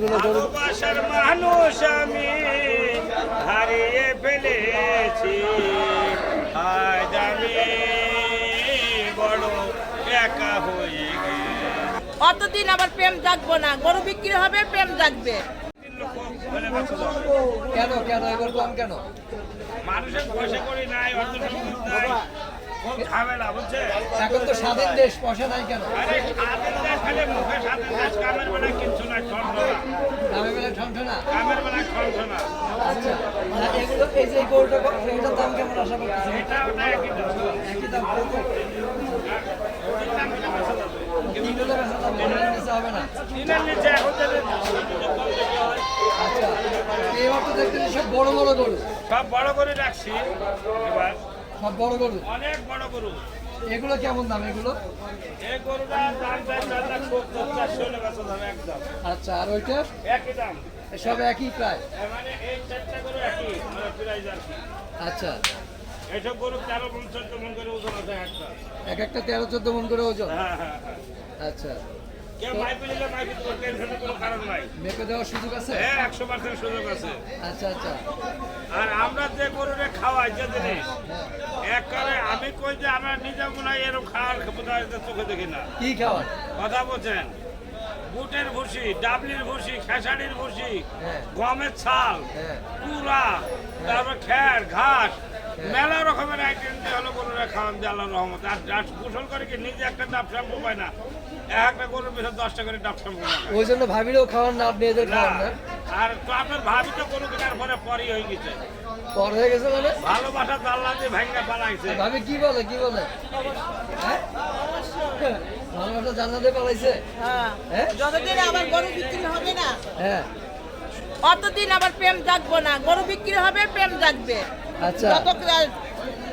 ভালোবাসার মানুষ আমি হারিয়ে ফেলেছি। আজ আমি বড় একা হয়ে অতদিন আবার প্রেম জাগবো না। গরু বিক্রি হবে প্রেম জাগবে। কেন কেন? এবার কম কেন? মানুষের পয়সা করি নাই অর্থ সম্পদ নাই। এখন তো স্বাধীন দেশ পয়সা নাই কেন? কামের বেলা ঠনঠনা আচ্ছা এগুলো এই যে গরুটা এটার দাম কেমন আশা করতেছেন? একই দাম। কত? হবে না? আচ্ছা এবার তো দেখতেছি সব বড় বড় গরু। সব বড় করে রাখছি এবার। সব বড় গরু? অনেক বড় গরু। এগুলো কেমন দাম এগুলো? আচ্ছা আর ওইটা? একই দাম। সব একই প্রায়? মানে মানে আচ্ছা। এইসব গরু তেরো চোদ্দ করে ওজন আছে একটা। এক একটা তেরো চোদ্দ মন করে ওজন? হ্যাঁ হ্যাঁ হ্যাঁ। আচ্ছা। কেউ মাইপে নিলে মাইপে তোমার টেনশনের কোনো কারণ নাই। মেপে দেওয়ার সুযোগ আছে? হ্যাঁ একশো পার্সেন্ট সুযোগ আছে। আচ্ছা আচ্ছা। আর আমরা যে খাওয়াই যে জিনিস এক কারে আমি কই যে আমরা নিজে মনে হয় এরকম খাওয়ার বোধ চোখে দেখি না। কি খাবার কথা বলছেন? বুটের ভুসি ডাবলির ভুসি খেসারির ভুসি হ্যাঁ। গমের ছাল হ্যাঁ। তুরা তারপর খ্যার ঘাস মেলা রকমের আইটেম দিয়ে হলো গরুরা খাওয়ান দিয়ে আল্লাহ রহমত। আর গোসল করে কি নিজে একটা ডাব শ্যাম্পু পায় না? এক একটা গরুর পিছনে দশটা করে ডাব শ্যাম্পু ওই জন্য ভাবিলেও খাওয়ান না আপনি এদের খাওয়ান না। আর তো আপনার ভাবি তো গরু কেনার পরে পরই হয়ে গেছে। পর হয়ে গেছে মানে? ভালোবাসা জাল্লা দিয়ে ভাঙ্গা পালাইছে। ভাবি কি বলে কি বলে? হ্যাঁ? ভালোবাসা জান্নাতে পালাইছে? হ্যাঁ। হ্যাঁ? যতদিন আবার গরু বিক্রি হবে না হ্যাঁ। অতদিন আবার প্রেম জাগবো না। গরু বিক্রি হবে প্রেম জাগবে। আচ্ছা। যত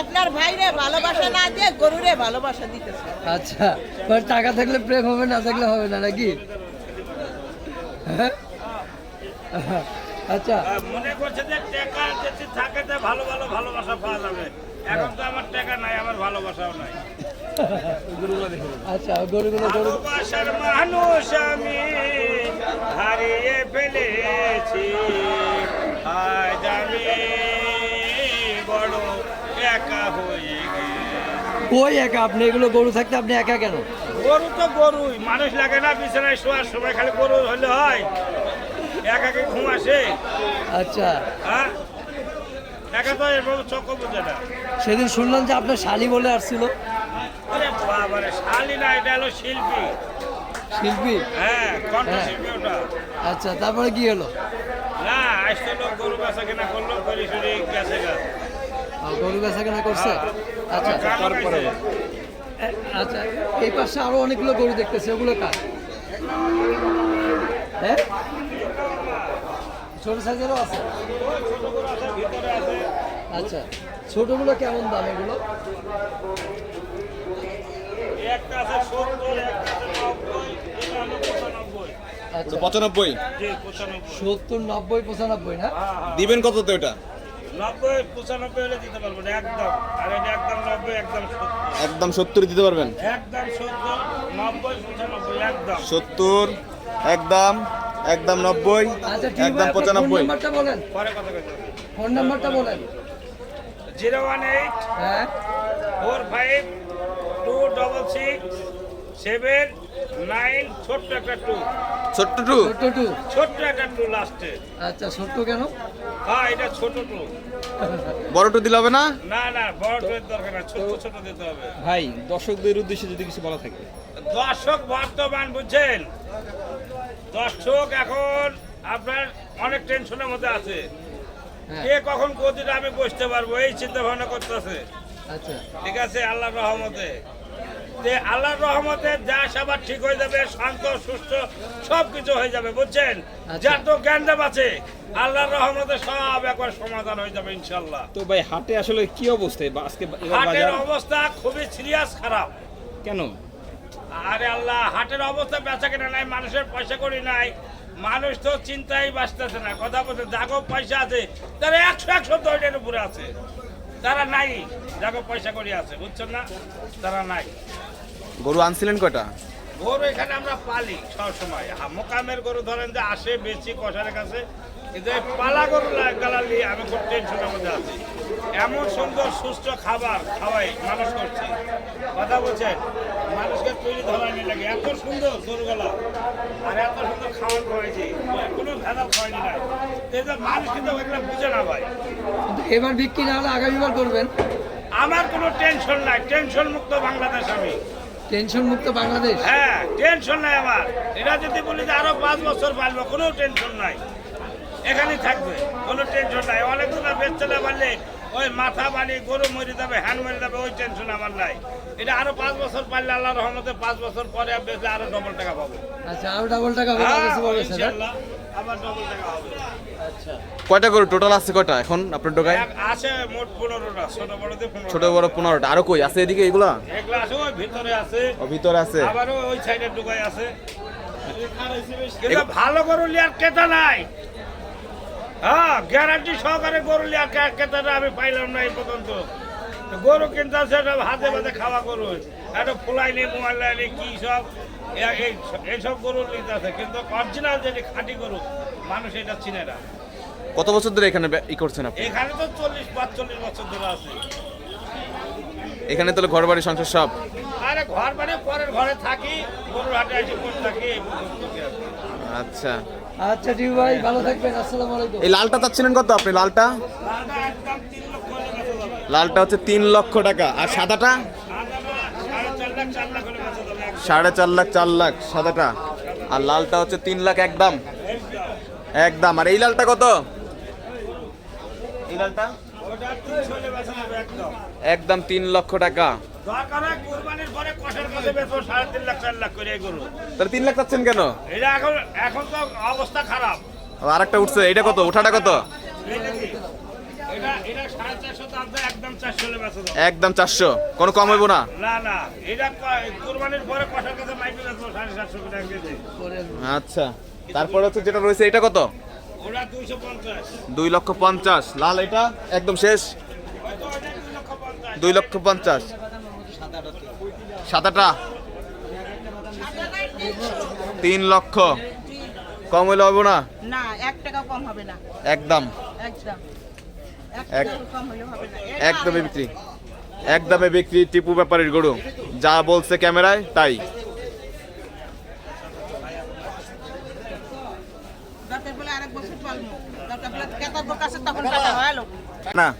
আপনার ভাইরে ভালোবাসা না দিয়ে গরুরে ভালোবাসা দিতেছে। আচ্ছা মানে টাকা থাকলে প্রেম হবে না থাকলে হবে না নাকি? হ্যাঁ? আচ্ছা। মনে করছে যে টাকা যদি থাকে তো ভালো ভালো ভালোবাসা পাওয়া যাবে। এখন তো আমার টাকা নাই আমার ভালোবাসাও নাই। আচ্ছা গরুগুলো। ভালোবাসার মানুষ আমি হারিয়ে ফেলেছি। একা হয়ে ওই একা? আপনি এগুলো গরু থাকতে আপনি একা কেন? গরু তো গরুই মানুষ লাগে না বিছানায় শোয়ার সময় খালি গরু হলে হয়। একাকে ঘুম আসে। আচ্ছা। হ্যাঁ? একা তো এরকম চোখ বুঝে না। সেদিন শুনলাম যে আপনার শালি বলে আসছিল। আরে বাবারে শালি না এটা হলো শিল্পী। শিল্পী? হ্যাঁ কণ্ঠশিল্পী ওটা। আচ্ছা তারপরে কি হলো? না আসতে লোক গরু বেচা কেনা করল করি সরি গেছে গা। গরু বেচা কেনা করছে? আচ্ছা তারপরে আচ্ছা এই পাশে আরও অনেকগুলো গরু দেখতেছে ওগুলো কার? হ্যাঁ? ছোট সাইজেরও আছে? আচ্ছা ছোটগুলো কেমন দাম এগুলো? পঁচানব্বই আচ্ছা। পঁচানব্বই। সত্তর নব্বই পঁচানব্বই না? দিবেন কত তো এটা? নব্বই পঁচানব্বই হলে দিতে পারব না একদম। আর এটা একদম নব্বই একদম সত্তর। একদম সত্তর দিতে পারবেন? একদম সত্তর নব্বই পঁচানব্বই একদম। সত্তর একদম একদম নব্বই আচ্ছা একদম পঁচানব্বই। বলেন। পরে কথা ফোন নাম্বারটা বলেন। জিরো ওয়ান এইট হ্যাঁ। Four five two double six seven nine ছোট্ট একটা টু। ছোট্ট টু? ছোট্ট টু। ছোট্ট একটা টু লাস্টে আচ্ছা ছোট্ট কেন? হ্যাঁ এটা ছোট টু। বড় টু দিলে হবে না? না না বড় টুয়ের দরকার না ছোট ছোট দিতে হবে। ভাই দর্শকদের উদ্দেশ্যে যদি কিছু বলা থাকে। দর্শক বর্তমান বুঝছেন? দর্শক এখন আপনার অনেক টেনশনের মধ্যে আছে। হ্যাঁ। কে কখন গতিটা আমি বসতে পারব এই চিন্তা ভাবনা করতেছে। আচ্ছা। ঠিক আছে আল্লাহর রহমতে। যে আল্লাহর রহমতে যা সবার ঠিক হয়ে যাবে শান্ত সুস্থ সব কিছু হয়ে যাবে বুঝছেন? আচ্ছা। যা তো জ্ঞানদেব আছে আল্লাহর রহমতে সব একবার সমাধান হয়ে যাবে ইনশাল্লাহ তো ভাই হাটে আসলে কি অবস্থায় আজকে হাটের অবস্থা খুবই সিরিয়াস খারাপ। কেন? আরে আল্লাহ হাটের অবস্থা বেচা কেনা নাই মানুষের পয়সা করি নাই মানুষ তো চিন্তাই বাঁচতেছে না। কথা বলতে যাগো পয়সা আছে তারা একশো একশো দইটার উপরে আছে। তারা নাই। যাকে পয়সা করি আছে বুঝছেন না? তারা নাই। গরু আনছিলেন কয়টা? গরু এখানে আমরা পালি সবসময়। সময় মোকামের গরু ধরেন যে আসে বেশি কষারের কাছে কিন্তু এই পালা গরু গালালি আমি খুব টেনশনের মধ্যে আছি। এমন সুন্দর সুস্থ খাবার খাওয়াই মানুষ করছে। কথা বলছেন মানুষকে তৈরি ধরানি লাগে। এত সুন্দর গরুগুলা আর এত সুন্দর খাবার খাওয়াইছি। কোনো ভেজাল খাওয়াইনি নাই এই মানুষ কিন্তু এগুলো বুঝে না ভাই। এবার বিক্রি না হলে আগামীবার করবেন? আমার কোনো টেনশন নাই। টেনশন মুক্ত বাংলাদেশ আমি। টেনশন মুক্ত বাংলাদেশ? হ্যাঁ টেনশন নাই আমার। এটা যদি বলি যে আরও পাঁচ বছর পালবো কোনো টেনশন নাই। এখানেই থাকবে। কোনো টেনশন নাই। অনেক দিন বেচতে না পারলে ওই মাথা বাড়ি গরু মরে যাবে হ্যান মরে যাবে ওই টেনশন আমার নাই। এটা আরও পাঁচ বছর পারলে আল্লাহ রহমতে পাঁচ বছর পরে বেচলে আরও ডবল টাকা পাবো। আচ্ছা আরও ডাবল টাকা হবে হ্যাঁ, পাবে ইনশাআল্লাহ, আবার ডবল টাকা হবে। আচ্ছা। কয়টা গরু? টোটাল আছে কয়টা এখন আপনার টোকায় আছে মোট পনেরোটা ছোট বড়দের পনেরো ছোট বড় পনেরোটা। আরও কই? আছে এদিকে এগুলা? এগুলো আছে ওই ভিতরে আছে। ও ভিতরে আছে। আবারও ওই সাইডে ঢুকাই আছে। ভালো গরু লিয়ার কেতা নাই। হ্যাঁ গ্যারান্টি সহকারে গরু লিয়ার কে- আমি পাইলাম না এই পর্যন্ত। গরু কিনতে আছে একটা হাতে ভাতে খাওয়া গরু। একটা ফুলাই নেই মোবাইল নেই কি সব এইসব গরু নিতে আছে। কিন্তু অরিজিনাল যেটি খাঁটি গরু মানুষ এটা চিনে না। কত বছর ধরে এখানে ই করছেন আপনি? এখানে তো চল্লিশ পাঁচচল্লিশ বছর ধরে আছে। এখানে তাহলে ঘর বাড়ি সংসার সব? আরে ঘর বাড়ি পরের ঘরে থাকি গরুর হাটে এসে থাকি। আচ্ছা। আচ্ছা টিউ ভাই, ভালো থাকবেন, আসসালামু আলাইকুম। এই লালটা চাচ্ছিলেন কত আপনি, লালটা। লালটা হচ্ছে তিন লক্ষ টাকা। আর সাদাটা? সাড়ে চার লাখ চার লাখ, সাদাটা। আর লালটা হচ্ছে তিন লাখ একদম। একদম। আর এই লালটা কত? এই লালটা। একদম তিন লক্ষ টাকা। তাহলে তিন লাখ চাচ্ছেন কেন? এটা এখন এখন তো অবস্থা খারাপ। আর একটা উঠছে এটা কত? ওঠাটা কত? একদম চারশো কোনো কম হইব না। আচ্ছা। তারপরে হচ্ছে যেটা রয়েছে এটা কত? দুই লক্ষ পঞ্চাশ। লাল এটা? একদম শেষ? দুই লক্ষ পঞ্চাশ। সাদাটা তিন লক্ষ। কম হইলে হবে না? না এক টাকা কম হবে না। একদম। একদম। এক এক- টাকা কম হলে হবে না। একদমে বিক্রি। একদমে বিক্রি টিপু ব্যাপারের গরু। যা বলছে ক্যামেরায় তাই। না।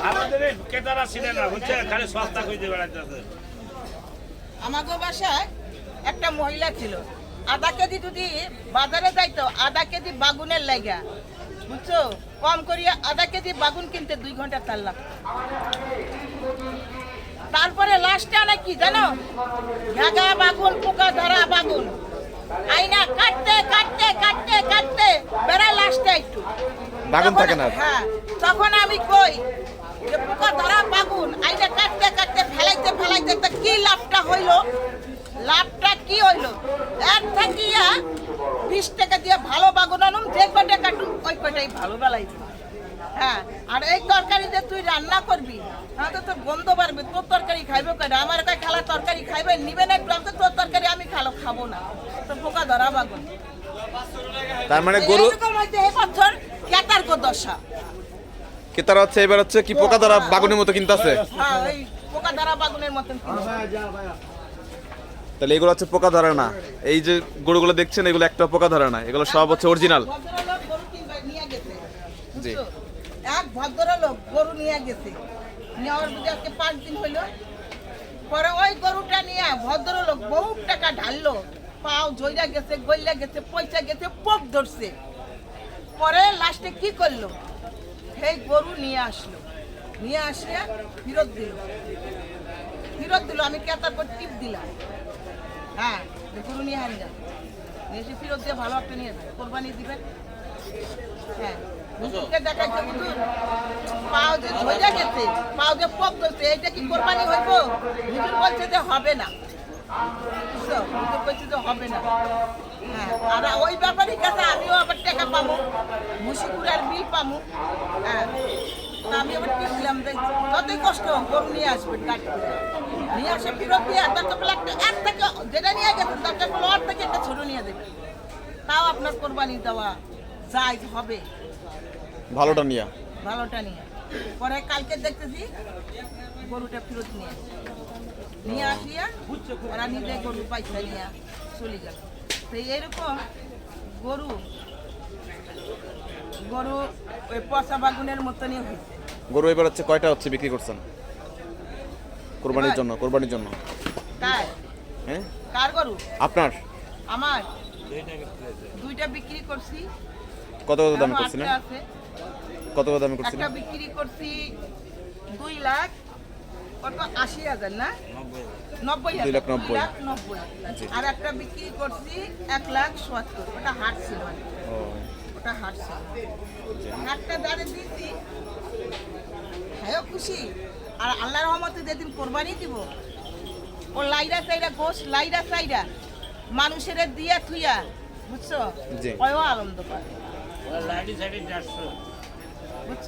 আমাদের ক্রেতারা ছিলেন না বুঝছে খালি সস্তা খুঁজে বেড়াইতেছে। আমাকে বাসায় একটা মহিলা ছিল। আধা কেজি যদি বাজারে যাইতো আধা কেজি বাগুনের লাগা। বুঝছ? কম করিয়া আধা কেজি বাগুন কিনতে দুই ঘণ্টা তার লাগতো। তারপরে লাস্টে আনা কি জানো? ঘাগা বাগুন পোকা ধরা বাগুন। আইনা কাটতে কাটতে কাটতে কাটতে বেড়ায় লাস্টে একটু। বাগুন থাকে না। হ্যাঁ তখন আমি কই যে পোকা ধরা বাগুন আইনা কাটতে কাটতে ফেলাইতে ফেলাইতে তা কি লাভটা হইল লাভটা কি হইল এক থাকিয়া বিশ টাকা দিয়ে ভালো বাগুন আনুম যে কটা কাটুম কটাই ভালো বেলাই হ্যাঁ আর এই তরকারি যে তুই রান্না করবি হ্যাঁ তো তোর গন্ধ বাড়বে তোর তরকারি খাইবে কেন আমার কাছে খালা তরকারি খাইবে নিবে না একটু আমি তো তোর তরকারি আমি খালো খাব না। তো পোকা ধরা বাগুন তার মানে গরু এই বছর কেতার কো দশা। কি তার হচ্ছে এবার হচ্ছে কি পোকা ধরা বাগুনের মতো কিনতেছে? হ্যাঁ ওই পোকা ধরা বাগুনের মতন তাহলে এগুলো হচ্ছে পোকা ধরে না। এই যে গরুগুলো দেখছেন এগুলো একটা পোকা ধরে না। এগুলো সব হচ্ছে অরিজিনাল ভদ্রলোক গরু কিনবে নিয়ে গেছে বুঝছ? এক ভদ্রলোক গরু নিয়ে গেছে। নেওয়ার বুঝে আজকে পাঁচ দিন হইল। পরে ওই গরুটা নিয়ে ভদ্রলোক বহু টাকা ঢাললো। পাও জইরা গেছে, গইলা গেছে, পয়সা গেছে পোক ধরছে। পরে লাস্টে কি করল? সেই গরু নিয়ে আসলো। নিয়ে আসিয়া ফেরত দিল। ফেরত দিল, আমি কেতার পর টিপ দিলাম? হ্যাঁ গরু নিয়ে যা নিয়ে এসে ফেরত দিয়ে ভালো একটা নিয়ে যায় কোরবানি দিবেন? হ্যাঁ। হুজুরকে দেখাইছে হুজুর পাও যে ধইরা গেছে পাও যে পোক ধরছে, এইটা কি কোরবানি হইব? হুজুর বলছে যে হবে না। বুঝছ? হুজুর বলছে যে হবে না। হ্যাঁ আর ওই ব্যাপারই কাছে আমিও আবার টাকা পাবো। মুশিকুরার বিল পাবো। হ্যাঁ আমি আবার কি দিলাম কষ্ট গরু নিয়ে আসবেন নিয়ে আসে ফেরত দিয়ে দরকার পড়লে একটা, এক থেকে, যেটা নিয়ে গেছেন দরকার পড়লে থেকে একটা ছোট নিয়ে দেবে তাও আপনার কোরবানি দেওয়া যায়, হবে। ভালোটা নিয়ে। ভালোটা নিয়ে। পরে কালকে দেখতেছি গরুটা ফেরত নিয়ে নিয়ে আসিয়া ওরা নিজে গরু পয়সা নিয়ে চলে গেল। তো এরকম গরু গরু ওই পচা বাগুনের মতনই হয়েছে। গরু এবার হচ্ছে কয়টা হচ্ছে বিক্রি করছেন? কোরবানির জন্য কোরবানির জন্য। কার? হ্যাঁ? কার গরু? আপনার। আমার? দুইটা বিক্রি করছি। কত কত দামে করছিলেন? আছে। কত কত দামে করছিলেন? একটা বিক্রি করছি দুই লাখ কত? আশি হাজার না? নব্বই দুই হাজার লাখ নব্বই। আর একটা বিক্রি করছি এক লাখ সত্তর ওটা হাট ছিল ওটা হাট ছিল। হাটটা দাঁড়ে হ্যাঁ খুশি। আর আল্লাহ রহমতে যেদিন কোরবানি দিব ও লাইরা চাইরা গোস লাইরা চাইরা মানুষের দিয়া থুইয়া বুঝছ? আনন্দ পাবে লাইটি সাইডে দেড়শো বুঝছ?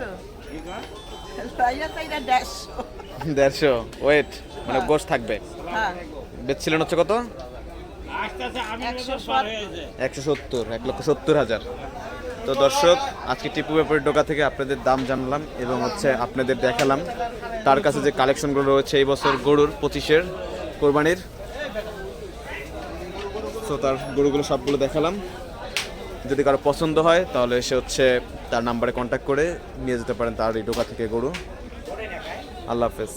দেড়শো দেড়শো ওয়েট মানে গোশ থাকবে। হ্যাঁ। বেচছিলেন হচ্ছে কত। হয়ে একশো সত্তর এক লক্ষ সত্তর হাজার। তো দর্শক আজকে টিপু ব্যাপারের ডোকা থেকে আপনাদের দাম জানলাম এবং হচ্ছে আপনাদের দেখালাম। তার কাছে যে কালেকশনগুলো রয়েছে এই বছর গরুর পঁচিশের কোরবানির। তো তার গরুগুলো সবগুলো দেখালাম। যদি কারও পছন্দ হয়, তাহলে সে হচ্ছে তার নাম্বারে কন্ট্যাক্ট করে নিয়ে যেতে পারেন তার এই ডোকা থেকে গরু। আল্লাহ হাফেজ।